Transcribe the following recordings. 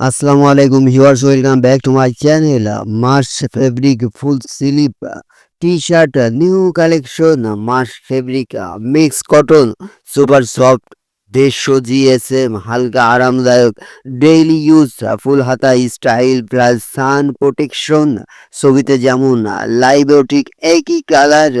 আসসালামু আলাইকুম viewers welcome back to my channel mesh fabric full sleeve T shirt new collection mesh fabric mix cotton super soft দেড়শো GSM হালকা, আরামদায়ক daily use ফুল হাতা style plus সান protection ছবিতে যেমন লাইভেও ঠিক একই কালার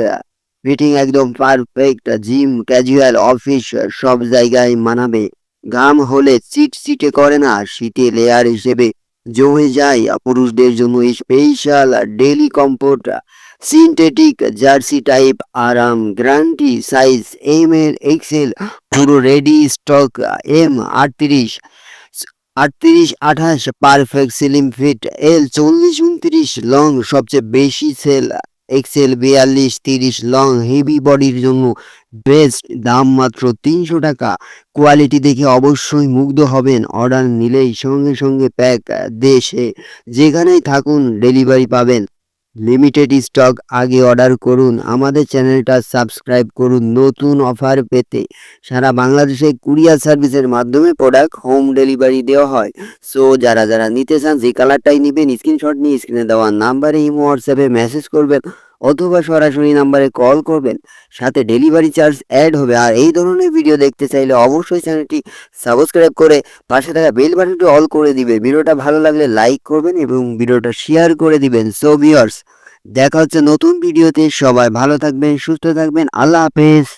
ফিটিং একদম পারফেক্ট জিম ক্যাজুয়াল অফিস সব জায়গায় মানাবে। ঘাম হলে চিট চিটে করে না, শীতে লেয়ার হিসেবে জমে যায়। পুরুষদের জন্য special daily comfort synthetic jersey type আরাম গ্যারান্টি সাইজ এম এর এক্সেল পুরো রেডি স্টক এম আটত্রিশ আটত্রিশ আঠাশ পারফেক্ট সিলিম ফিট এল চল্লিশ, উনত্রিশ লং সবচেয়ে বেশি সেল এক্সেল বিয়াল্লিশ, তিরিশ লং হেভি বডির জন্য বেস্ট দাম মাত্র তিনশো টাকা। কোয়ালিটি দেখে অবশ্যই মুগ্ধ হবেন। অর্ডার নিলেই সঙ্গে সঙ্গে প্যাক দেশে যেখানেই থাকুন ডেলিভারি পাবেন। লিমিটেড স্টক আগে অর্ডার করুন। আমাদের চ্যানেলটা সাবস্ক্রাইব করুন। নতুন অফার পেতে সারা বাংলাদেশে কুরিয়ার সার্ভিসের মাধ্যমে প্রোডাক্ট হোম ডেলিভারি দেওয়া হয়। সো যারা যারা নিতে চান, যে কালারটাই নেবেন স্ক্রিনশট নিয়ে স্ক্রিনে দেওয়া নাম্বারে ইমো হোয়াটসঅ্যাপে মেসেজ করবেন। অথবা সরাসরি নাম্বারে কল করবেন, সাথে ডেলিভারি চার্জ অ্যাড হবে। আর এই ধরনের ভিডিও দেখতে চাইলে অবশ্যই চ্যানেলটি সাবস্ক্রাইব করে পাশে থাকা বেল বাটনটি অল করে দিবে ভিডিওটা ভালো লাগলে লাইক করবেন এবং ভিডিওটা শেয়ার করে দিবেন। সো ভিউয়ার্স, দেখা হচ্ছে নতুন ভিডিওতে। সবাই ভালো থাকবেন, সুস্থ থাকবেন। আল্লাহ হাফেজ।